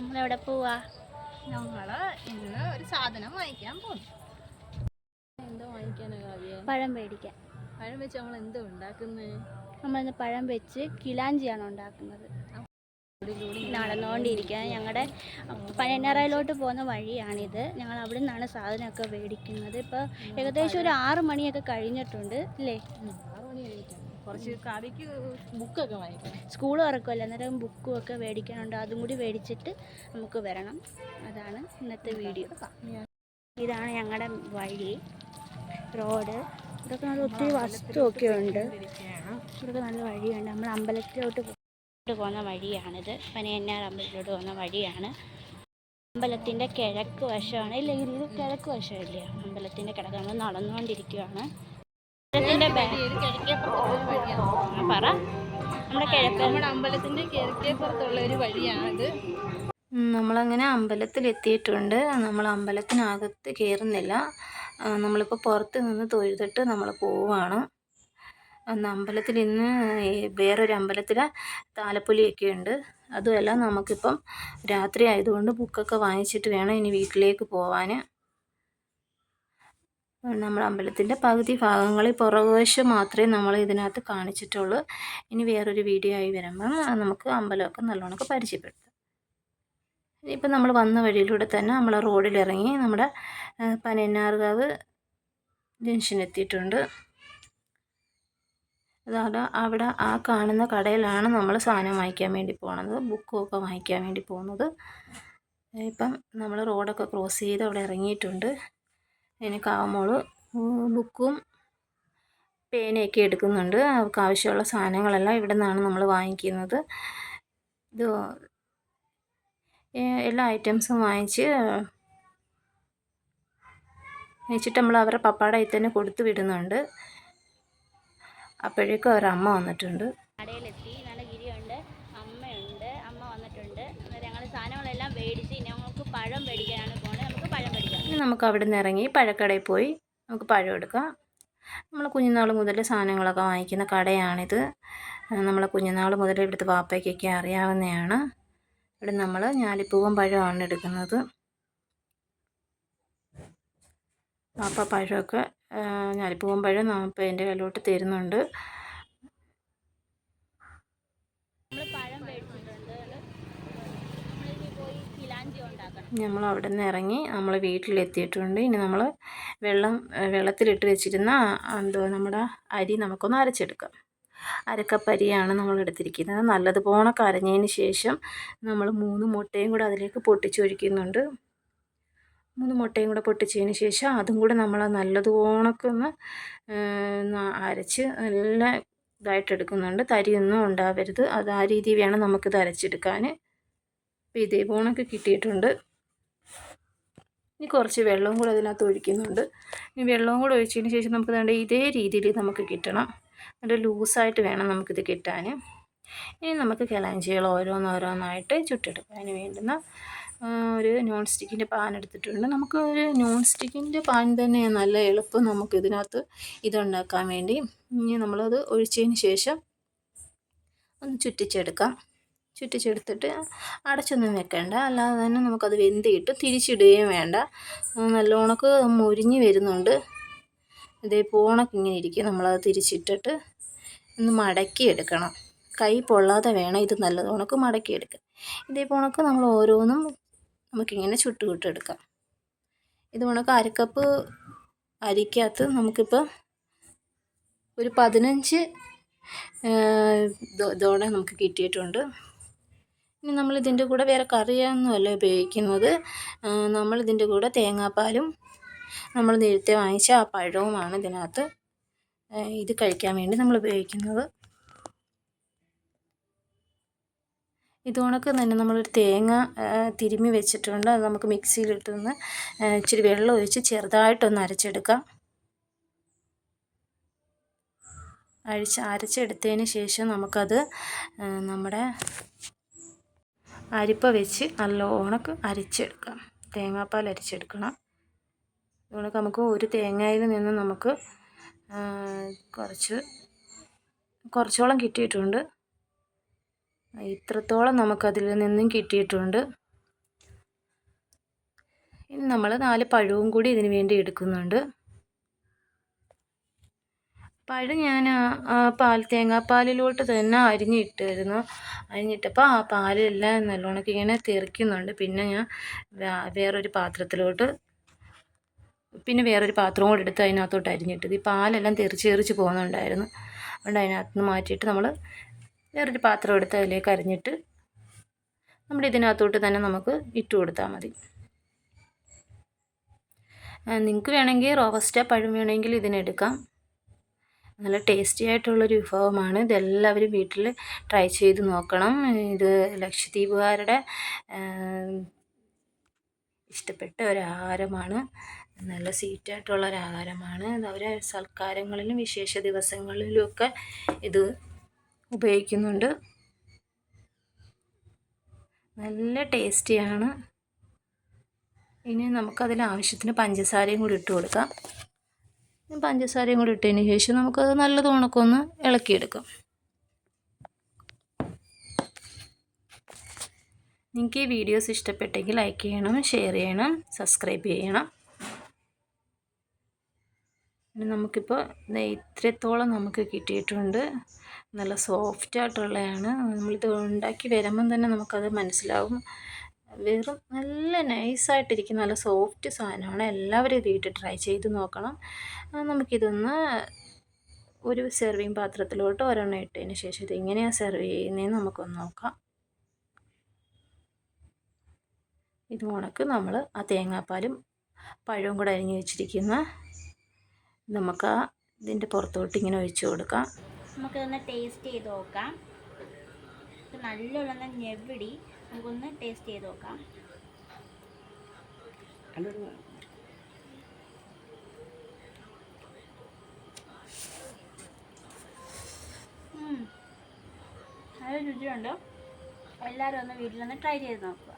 നമ്മളെവിടെ പോവാ? ഞങ്ങൾ ഇന്ന് ഒരു സാധനം വാങ്ങിക്കാൻ പോകുന്നു എന്തോ വാങ്ങിക്കാനാ കാവ്യ? പഴം മേടിക്കാൻ. പഴം വെച്ച് നമ്മൾ എന്തോ ഉണ്ടാക്കുന്നത് നമ്മളിന്ന് പഴം വെച്ച് കിലാഞ്ചിയാണ് ഉണ്ടാക്കുന്നത്. നടന്നുകൊണ്ടിരിക്കുക ഞങ്ങളുടെ പനയനാറയിലോട്ട് പോകുന്ന വഴിയാണിത്. ഞങ്ങൾ അവിടെ നിന്നാണ് സാധനമൊക്കെ മേടിക്കുന്നത്. ഇപ്പോൾ ഏകദേശം ഒരു ആറ് മണിയൊക്കെ കഴിഞ്ഞിട്ടുണ്ട് അല്ലേ ആറ് മണി കഴിഞ്ഞിട്ടാണ് കുറച്ച് കവിക്ക് ബുക്കൊക്കെ വാങ്ങിക്കണം സ്കൂൾ തുറക്കുമല്ലോ അന്നേരം ബുക്കും ഒക്കെ മേടിക്കാനുണ്ട്. അതും കൂടി മേടിച്ചിട്ട് നമുക്ക് വരണം. അതാണ് ഇന്നത്തെ വീഡിയോ. ഇതാണ് ഞങ്ങളുടെ വഴി റോഡ്. ഇതൊക്കെ നല്ല ഒത്തിരി വസ്തുവൊക്കെ ഉണ്ട്. ഇതൊക്കെ നല്ല വഴിയുണ്ട്. നമ്മൾ അമ്പലത്തിലോട്ട് പോകുന്ന വഴിയാണിത്. പനയന്നാർ അമ്പലത്തിലോട്ട് പോകുന്ന വഴിയാണ്. അമ്പലത്തിന്റെ കിഴക്ക് വശമാണ്. ഇല്ല ഇത് കിഴക്ക് വശമില്ല. അമ്പലത്തിന്റെ കിഴക്ക്. നമ്മൾ നടന്നുകൊണ്ടിരിക്കുകയാണ് അമ്പലത്തിന്റെ ബാ- പറ. നമ്മുടെ കിഴക്ക് നമ്മുടെ കിഴക്കേപ്പുറത്തുള്ള ഒരു വഴിയാണിത്. നമ്മളങ്ങനെ അമ്പലത്തിൽ എത്തിയിട്ടുണ്ട് നമ്മൾ അമ്പലത്തിനകത്ത് കയറുന്നില്ല. നമ്മളിപ്പോൾ പുറത്ത് നിന്ന് തൊഴുതിട്ട് നമ്മൾ പോവുകയാണ് അന്ന് അമ്പലത്തിൽ ഇന്ന് വേറൊരു അമ്പലത്തിൽ താലപ്പൊലിയൊക്കെ ഉണ്ട്. അതുമല്ല നമുക്കിപ്പം രാത്രി ആയതുകൊണ്ട് ബുക്കൊക്കെ വാങ്ങിച്ചിട്ട് വേണം ഇനി വീട്ടിലേക്ക് പോവാൻ നമ്മൾ അമ്പലത്തിന്റെ പകുതി ഭാഗങ്ങളിൽ പുറകുവശം മാത്രമേ നമ്മൾ ഇതിനകത്ത് കാണിച്ചിട്ടുള്ളൂ. ഇനി വേറൊരു വീഡിയോ ആയി വരുമ്പം നമുക്ക് അമ്പലമൊക്കെ നല്ലോണമൊക്കെ പരിചയപ്പെടുത്താം. ഇപ്പം നമ്മൾ വന്ന വഴിയിലൂടെ തന്നെ നമ്മൾ റോഡിലിറങ്ങി നമ്മുടെ ആ, ജംഗ്ഷനെത്തിയിട്ടുണ്ട് അതവിടെ അവിടെ ആ കാണുന്ന കടയിലാണ് നമ്മൾ സാധനം വാങ്ങിക്കാൻ വേണ്ടി പോണത്. ബുക്കുമൊക്കെ വാങ്ങിക്കാൻ വേണ്ടി പോകുന്നത് ഇപ്പം നമ്മൾ റോഡൊക്കെ ക്രോസ് ചെയ്ത് അവിടെ ഇറങ്ങിയിട്ടുണ്ട്. ഇനി കാവമോൾ ബുക്കും പേനയൊക്കെ എടുക്കുന്നുണ്ട്. അവർക്ക് ആവശ്യമുള്ള സാധനങ്ങളെല്ലാം ഇവിടെ നിന്നാണ് നമ്മൾ വാങ്ങിക്കുന്നത്. ഇത് എല്ലാ ഐറ്റംസും വാങ്ങിച്ച് വെച്ചിട്ട് നമ്മൾ അവരുടെ പപ്പാടെ തന്നെ കൊടുത്തു വിടുന്നുണ്ട്. അപ്പോഴേക്കും അവരുടെ അമ്മ വന്നിട്ടുണ്ട്. കടയിലെത്തി. നല്ല ഗിരിയുണ്ട്. അമ്മയുണ്ട്. അമ്മ വന്നിട്ടുണ്ട്. ഞങ്ങൾ സാധനങ്ങളെല്ലാം മേടിച്ച് ഞങ്ങൾക്ക് പഴം മേടിക്കാനാണ് പോണത് നമുക്ക് പഴം മേടിക്കാം ഇനി നമുക്ക് അവിടെ നിന്ന് ഇറങ്ങി പഴക്കടയിൽ പോയി നമുക്ക് പഴം എടുക്കാം. നമ്മൾ കുഞ്ഞുനാൾ മുതൽ സാധനങ്ങളൊക്കെ വാങ്ങിക്കുന്ന കടയാണിത്. നമ്മളെ കുഞ്ഞുനാൾ മുതൽ ഇവിടുത്തെ വാപ്പയ്ക്കൊക്കെ അറിയാവുന്നതാണ് ഇവിടെ നമ്മൾ ഞാലിപ്പൂവൻ പഴമാണ് എടുക്കുന്നത്. വാപ്പ പഴമൊക്കെ ഞാലിപ്പൂവും പഴം ഇപ്പോൾ എന്റെ കയ്യിലോട്ട് തരുന്നുണ്ട് നമ്മൾ പഴം മേടിച്ചിട്ടുണ്ട് നമ്മളിനി പോയി കിലാഞ്ചി ഉണ്ടാക്കണം നമ്മൾ അവിടെ നിന്ന് ഇറങ്ങി നമ്മൾ വീട്ടിലെത്തിയിട്ടുണ്ട്. ഇനി നമ്മൾ വെള്ളം വെള്ളത്തിലിട്ട് വെച്ചിരുന്ന എന്തോ നമ്മുടെ അരി നമുക്കൊന്ന് അരച്ചെടുക്കാം. അരക്കപ്പ് അരിയാണ് നമ്മൾ എടുത്തിരിക്കുന്നത് നല്ലതുപോലെ കരഞ്ഞതിന് ശേഷം നമ്മൾ മൂന്ന് മുട്ടയും കൂടെ അതിലേക്ക് പൊട്ടിച്ചൊഴിക്കുന്നുണ്ട്. മൂന്ന് മുട്ടയും കൂടെ പൊട്ടിച്ചതിന് ശേഷം അതും കൂടെ നമ്മൾ നല്ലതുപോണൊക്കെ ഒന്ന് അരച്ച് നല്ല ഇതായിട്ടെടുക്കുന്നുണ്ട്. തരിയൊന്നും ഉണ്ടാവരുത്. അത് ആ രീതി വേണം നമുക്കിത് അരച്ചെടുക്കാൻ അപ്പോൾ ഇതേ പോണൊക്കെ കിട്ടിയിട്ടുണ്ട്. ഇനി കുറച്ച് വെള്ളവും കൂടെ അതിനകത്ത് ഒഴിക്കുന്നുണ്ട്. ഇനി വെള്ളവും കൂടെ ഒഴിച്ചതിന് ശേഷം നമുക്ക് വേണ്ട ഇതേ രീതിയിൽ നമുക്ക് കിട്ടണം. നല്ല ലൂസായിട്ട് വേണം നമുക്കിത് കിട്ടാൻ ഇനി നമുക്ക് കിളാഞ്ചികൾ ഓരോന്നോരോന്നായിട്ട് ചുട്ടെടുക്കാം. അതിന് വേണ്ടുന്ന ഒരു നോൺ സ്റ്റിക്കിന്റെ പാൻ എടുത്തിട്ടുണ്ട്. നമുക്ക് ഒരു നോൺ സ്റ്റിക്കിന്റെ പാൻ തന്നെ നല്ല എളുപ്പം നമുക്ക് ഇതിനകത്ത് ഇതുണ്ടാക്കാൻ വേണ്ടി. ഇനി നമ്മളത് ഒഴിച്ചതിന് ശേഷം ഒന്ന് ചുറ്റിച്ചെടുക്കാം. ചുറ്റിച്ചെടുത്തിട്ട് അടച്ചൊന്നും വെക്കണ്ട. അല്ലാതെ തന്നെ നമുക്കത് വെന്തിയിട്ട് തിരിച്ചിടുകയും വേണ്ട. നല്ലോണക്ക് മുരിഞ്ഞ് വരുന്നുണ്ട്. ഇതേ പോണക്ക് ഇങ്ങനെ ഇരിക്കും. നമ്മളത് തിരിച്ചിട്ടിട്ട് ഒന്ന് മടക്കിയെടുക്കണം. കൈ പൊള്ളാതെ വേണം ഇത് നല്ലതോണക്ക് മടക്കി എടുക്കാൻ ഇതേ പോണക്ക് നമ്മൾ ഓരോന്നും നമുക്കിങ്ങനെ ചുട്ട് ചുട്ടെടുക്കാം ഇത് കണക്ക് അരക്കപ്പ് അരിക്കകത്ത് നമുക്കിപ്പോൾ ഒരു പതിനഞ്ച് ഇതോടെ നമുക്ക് കിട്ടിയിട്ടുണ്ട്. ഇനി നമ്മൾ ഇതിന്റെ കൂടെ വേറെ കറിയൊന്നുമല്ല ഉപയോഗിക്കുന്നത്. നമ്മളിതിന്റെ കൂടെ തേങ്ങാപ്പാലും നമ്മൾ നേരത്തെ വാങ്ങിച്ച ആ പഴവുമാണ് ഇതിനകത്ത്. ഇത് കഴിക്കാൻ വേണ്ടി നമ്മൾ ഉപയോഗിക്കുന്നത്. ഇത് കണക്ക് തന്നെ നമ്മളൊരു തേങ്ങ തിരുമ്മി വെച്ചിട്ടുണ്ട്. അത് നമുക്ക് മിക്സിയിലിട്ടൊന്ന് ഇച്ചിരി വെള്ളം ഒഴിച്ച് ചെറുതായിട്ടൊന്ന് അരച്ചെടുക്കാം. അഴിച്ച് അരച്ചെടുത്തതിന് ശേഷം നമുക്കത് നമ്മുടെ അരിപ്പ വെച്ച് നല്ലോണക്ക് അരിച്ചെടുക്കണം തേങ്ങാപ്പാൽ അരിച്ചെടുക്കണം. അതുകൊണ്ട് നമുക്ക് ഒരു തേങ്ങയിൽ നിന്ന് നമുക്ക് കുറച്ച് കുറച്ചോളം കിട്ടിയിട്ടുണ്ട്. ഇത്രത്തോളം നമുക്കതിൽ നിന്നും കിട്ടിയിട്ടുണ്ട്. ഇനി നമ്മൾ നാല് പഴവും കൂടി ഇതിന് വേണ്ടി എടുക്കുന്നുണ്ട്. പഴം ഞാൻ പാൽ തേങ്ങാ പാലിലോട്ട് തന്നെ അരിഞ്ഞിട്ടായിരുന്നു അരിഞ്ഞിട്ടപ്പോൾ ആ പാലെല്ലാം നല്ലോണം ഇങ്ങനെ തെറിക്കുന്നുണ്ട്. പിന്നെ ഞാൻ വേറൊരു പാത്രത്തിലോട്ട് പിന്നെ വേറൊരു പാത്രം കൂടെ എടുത്ത് അതിനകത്തോട്ട് അരിഞ്ഞിട്ടത്. ഈ പാലെല്ലാം തെറിച്ച് തെറിച്ച് പോകുന്നുണ്ടായിരുന്നു. അതുകൊണ്ട് അതിനകത്ത് നിന്ന് മാറ്റിയിട്ട് നമ്മൾ വേറൊരു പാത്രം എടുത്ത് അതിലേക്ക് അരിഞ്ഞിട്ട് നമ്മുടെ ഇതിനകത്തോട്ട് തന്നെ നമുക്ക് ഇട്ട് കൊടുത്താൽ മതി. നിങ്ങൾക്ക് വേണമെങ്കിൽ റോബസ്റ്റ പഴം വേണമെങ്കിൽ ഇതിനെടുക്കാം നല്ല ടേസ്റ്റി ആയിട്ടുള്ളൊരു വിഭവമാണ്. ഇതെല്ലാവരും വീട്ടിൽ ട്രൈ ചെയ്ത് നോക്കണം. ഇത് ലക്ഷദ്വീപുകാരുടെ ഇഷ്ടപ്പെട്ട ഒരു ആഹാരമാണ്. നല്ല സ്വീറ്റായിട്ടുള്ള ഒരു ആഹാരമാണ്. അവർ സൽക്കാരങ്ങളിലും വിശേഷ ദിവസങ്ങളിലുമൊക്കെ ഇത് ഉപയോഗിക്കുന്നുണ്ട്. നല്ല ടേസ്റ്റിയാണ് ഇനി നമുക്കതിൽ ആവശ്യത്തിന് പഞ്ചസാരയും കൂടി ഇട്ട് കൊടുക്കാം. പഞ്ചസാരയും കൂടി ഇട്ടതിന് ശേഷം നമുക്കത് നല്ലത് ഉണക്കൊന്ന് ഇളക്കിയെടുക്കാം. നിങ്ങൾക്ക് ഈ വീഡിയോസ് ഇഷ്ടപ്പെട്ടെങ്കിൽ ലൈക്ക് ചെയ്യണം ഷെയർ ചെയ്യണം സബ്സ്ക്രൈബ് ചെയ്യണം. നമുക്കിപ്പോൾ ഇത്രത്തോളം നമുക്ക് കിട്ടിയിട്ടുണ്ട്. നല്ല സോഫ്റ്റ് ആയിട്ടുള്ളതാണ് നമ്മളിത് ഉണ്ടാക്കി വരുമ്പം തന്നെ നമുക്കത് മനസ്സിലാവും. വെറും നല്ല നൈസായിട്ടിരിക്കുന്ന നല്ല സോഫ്റ്റ് സാധനമാണ്. എല്ലാവരും വീട്ടിൽ ട്രൈ ചെയ്ത് നോക്കണം. നമുക്കിതൊന്ന് ഒരു സെർവിങ് പാത്രത്തിലോട്ട് ഒരെണ്ണം ഇട്ടതിന് ശേഷം ഇത് എങ്ങനെയാണ് സെർവ് ചെയ്യുന്നതെന്ന് നമുക്കൊന്ന് നോക്കാം. ഇത് ഉണക്ക് നമ്മൾ ആ തേങ്ങാപ്പാലും പഴവും കൂടെ അരിഞ്ഞ് വെച്ചിരിക്കുന്ന നമുക്ക് ആ ഇതിന്റെ പുറത്തോട്ട് ഇങ്ങനെ ഒഴിച്ചു കൊടുക്കാം. നമുക്കിതൊന്ന് ടേസ്റ്റ് ചെയ്ത് നോക്കാം. നല്ലോണം ഞെവിടി. നമുക്കൊന്ന് ടേസ്റ്റ് ചെയ്ത് നോക്കാം. നല്ല രുചിയുണ്ട്. എല്ലാവരും ഒന്ന് വീട്ടിലൊന്ന് ട്രൈ ചെയ്ത് നോക്കുക.